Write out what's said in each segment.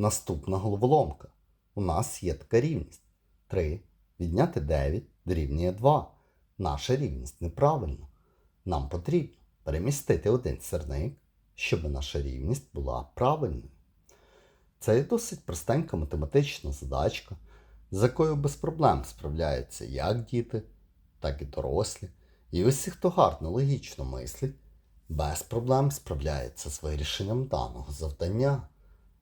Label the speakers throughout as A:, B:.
A: Наступна головоломка. У нас є така рівність. 3 відняти 9 дорівнює 2. Наша рівність неправильна. Нам потрібно перемістити один сірник, щоб наша рівність була правильною. Це є досить простенька математична задачка, з якою без проблем справляються як діти, так і дорослі. І усі, хто гарно логічно мислить, без проблем справляється з вирішенням даного завдання.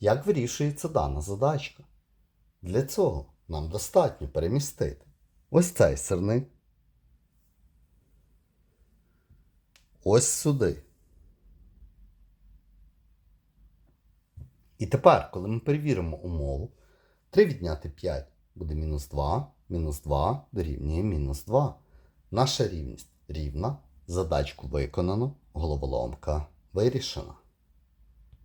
A: Як вирішується дана задачка? Для цього нам достатньо перемістити ось цей сирник. Ось сюди. І тепер, коли ми перевіримо умову, 3 відняти 5 буде мінус 2, мінус 2 дорівнює мінус 2. Наша рівність рівна, задачку виконано, головоломка вирішена.